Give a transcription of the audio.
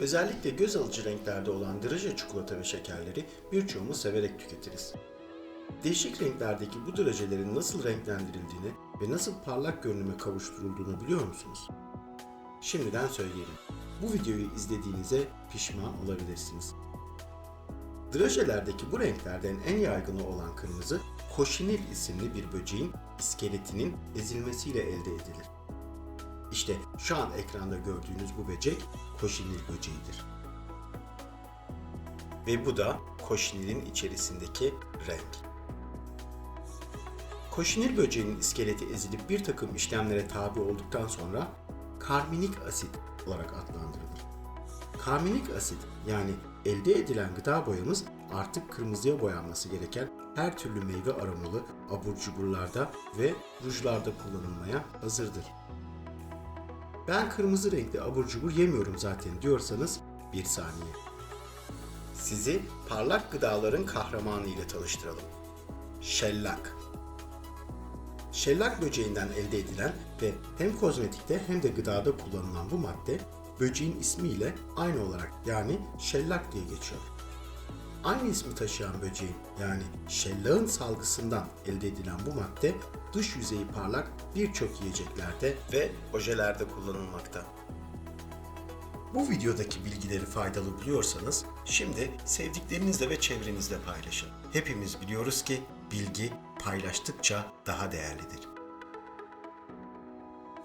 Özellikle göz alıcı renklerde olan draje çikolata ve şekerleri birçoğumuz severek tüketiriz. Değişik renklerdeki bu drajelerin nasıl renklendirildiğini ve nasıl parlak görünüme kavuşturulduğunu biliyor musunuz? Şimdiden söyleyelim. Bu videoyu izlediğinize pişman olabilirsiniz. Drajelerdeki bu renklerden en yaygını olan kırmızı, koşinil isimli bir böceğin iskeletinin ezilmesiyle elde edilir. İşte şu an ekranda gördüğünüz bu böcek koşinil böceğidir. Ve bu da koşinilin içerisindeki renk. Koşinil böceğinin iskeleti ezilip bir takım işlemlere tabi olduktan sonra karminik asit olarak adlandırılır. Karminik asit yani elde edilen gıda boyamız artık kırmızıya boyanması gereken her türlü meyve aromalı abur cuburlarda ve rujlarda kullanılmaya hazırdır. Ben kırmızı renkli abur cubur yemiyorum zaten diyorsanız bir saniye. Sizi parlak gıdaların kahramanı ile tanıştıralım. Şellak. Şellak böceğinden elde edilen ve hem kozmetikte hem de gıdada kullanılan bu madde böceğin ismiyle aynı olarak yani şellak diye geçiyor. Aynı ismi taşıyan böceğin yani şellağın salgısından elde edilen bu madde dış yüzeyi parlak birçok yiyeceklerde ve ojelerde kullanılmakta. Bu videodaki bilgileri faydalı buluyorsanız şimdi sevdiklerinizle ve çevrenizle paylaşın. Hepimiz biliyoruz ki bilgi paylaştıkça daha değerlidir.